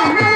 Yeah.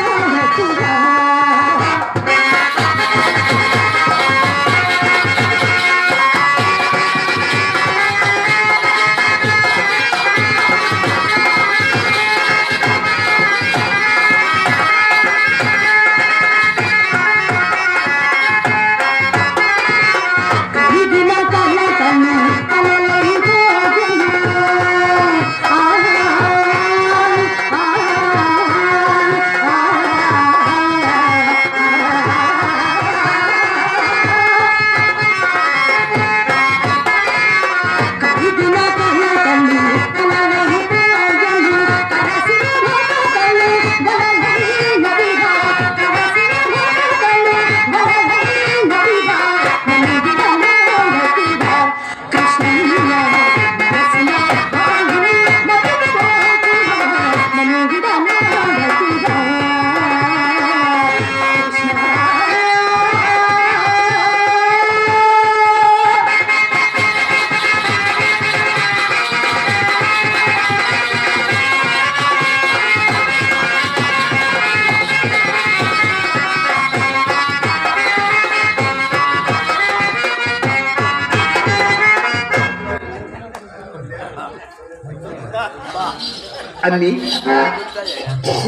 అమ్మి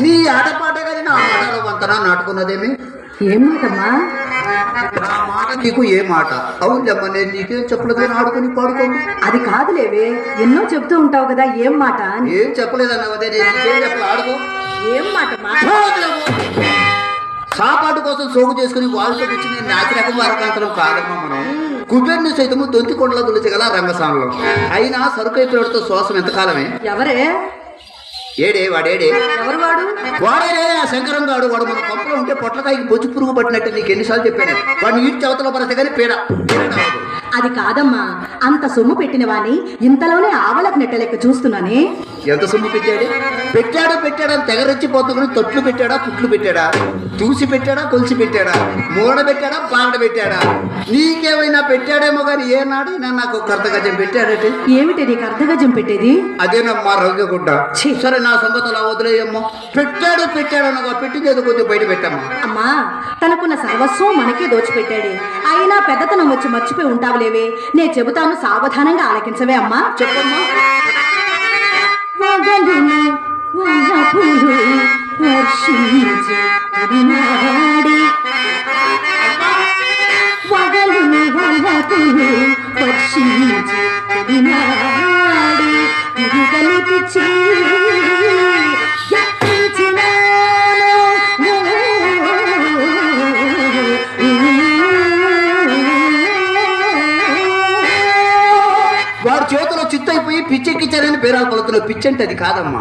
నీ ఆటపాట కానీ నా ఆటలో వంతన నాటుకున్నదేమి? ఏం మాటమ్మా? నా మాట నీకు ఏ మాట? అవునమ్మా నేను నీకేం చెప్పలేదు కానీ ఆడుకొని పాడుకోండి అది కాదులేవే ఎన్నో చెప్తూ ఉంటావు కదా ఏం మాట? ఏం చెప్పలేదన్నావు అదే నేను నీకేం చెప్పలేదు ఆడుకో. ఏం సాపాటు కోసం సోగు చేసుకుని వాళ్ళతో వచ్చి నేను నాచిరకం వరకాంతరం కాదమ్మా మనం. కుబేర్ని సైతము దొంతి కొండల దులిచగల రంగస్థానంలో అయినా సరుకైపోయాడుతో శ్వాసం ఎంతకాలమే? ఎవరే? ఏడే వాడేడే? ఎవరు వాడు? వాడే ఆ శంకరం గాడు వాడు మన పంపలో ఉంటే పొట్లకాయకి బొచ్చు పురుగు పట్టినట్టు నీకు ఎన్నిసార్లు చెప్పాను. వాడిని ఈడ్చి అవతల పరస్తే కానీ పీడ. అది కాదమ్మా. అంత సొమ్ము పెట్టిన వాణ్ణి ఇంతలోనే ఆవలకు నెట్టలెక్క చూస్తున్నానే? ఎంత సొమ్ము పెట్టాడు? పెట్టాడు పెట్టాడా అని తెగరెచ్చిపోతుకుని తొట్లు పెట్టాడా పుట్లు పెట్టాడా? చూసి పెట్టాడా కొలిసి పెట్టాడా మూడ పెట్టాడా బాగడ పెట్టాడా నీకేమైనా పెట్టాడేమో కానీ ఏ నాడైనా నాకు ఒక కర్తగజం పెట్టాడటే. ఏమిటి నీకు అర్ధగజం పెట్టేది? అదేనమ్మా రంగగుడ్డ ఛీ. సరే నా సంగతి అలా వదిలేయమ్మా. పెట్టాడు పెట్టాడు అనగా పెట్టింది ఏదో కొద్దిగా బయట పెట్టమ్మా. అమ్మా తనకున్న సర్వస్వం మనకే దోచిపెట్టాడే. అయినా పెద్దతనం వచ్చి మర్చిపోయి ఉంటావులేవే. నేను చెబుతాను సావధానంగా ఆలకించవే అమ్మా. చెప్పమ్మా. వగలును వలపులు వర్షించి ఉరినాడి. వగలును వలపులు వర్షించి ఉరినాడి. చేతిలో చిత్తైపోయి పిచ్చెక్కిచ్చారని పేరాలు పలుతున్న పిచ్చంటే అది కాదమ్మా?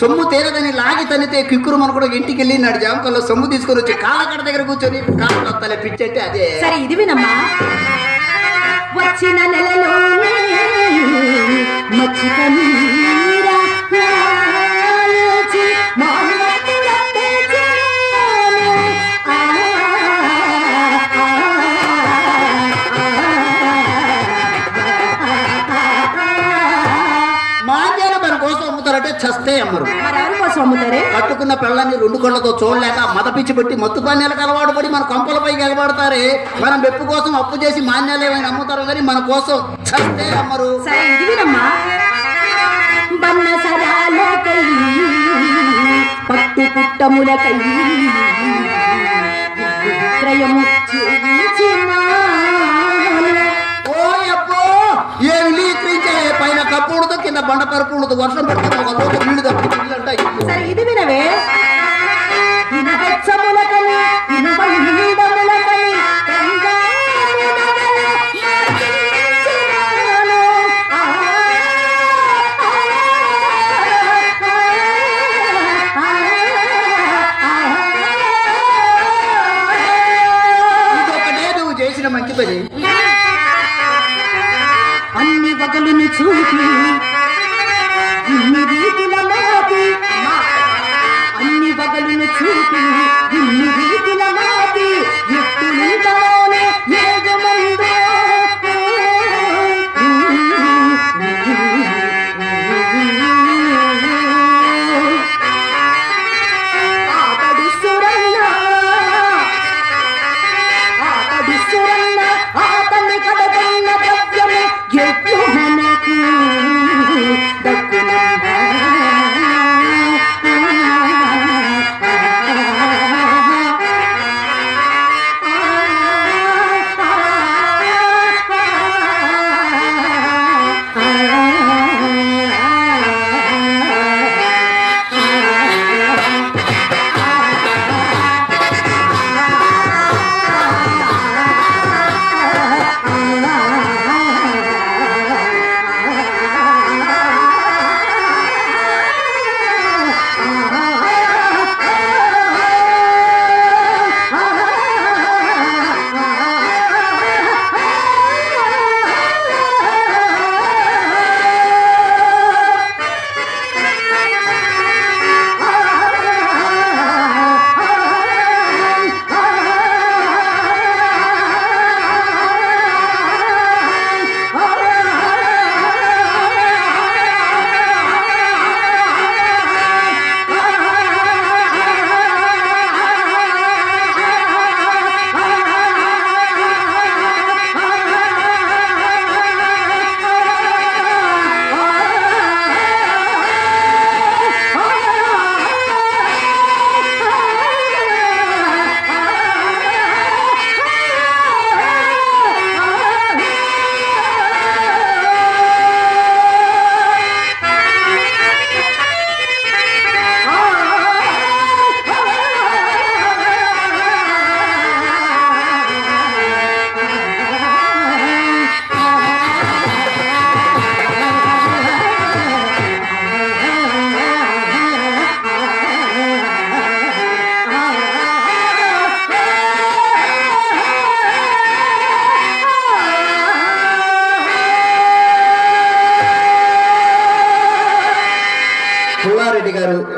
సొమ్ము తీరదని లాగి తనితే కిక్కురు మన కూడా ఇంటికి వెళ్ళి నాడు జామకల్లో సొమ్ము తీసుకొని వచ్చి కాలకడ దగ్గర కూర్చొని కాళ్ళు వస్తాలే పిచ్చంటే అదే. సరే ఇది వినమ్మా. వచ్చిన నెలలోనే మచ్చిక కట్టుకున్న పిల్లల్ని రెండు కళ్ళతో చూడలేక మదపిచ్చి పెట్టి మత్తు పానీయాలకు అలవాటు పడి మన కొంపలపై ఎగబడతారే మనం మెప్పు కోసం అప్పు చేసి మాన్యాలు ఏమైనా అమ్ముతారు కానీ మన కోసం చస్తే అమ్మరు. సరే ఇది వినమ్మా. పట్టు పుట్టములకై విక్రయము కింద బండ పరుపుడుతో వర్షం పడుతుంది ఒక రోజు నీళ్ళు సరే ఇది వినవే. చేసిన మంచి పని. అన్ని వగలును చూపి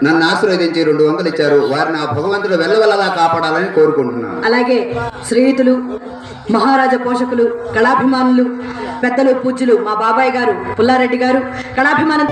నన్ను ఆశీర్వదించి రెండు వందలు ఇచ్చారు. వారిని ఆ భగవంతుడు వెళ్ళవెల్లలా కాపాడాలని కోరుకుంటున్నాను. అలాగే స్నేహితులు మహారాజా పోషకులు కళాభిమానులు పెద్దలు పూజ్యులు మా బాబాయ్ గారు పుల్లారెడ్డి గారు కళాభిమానం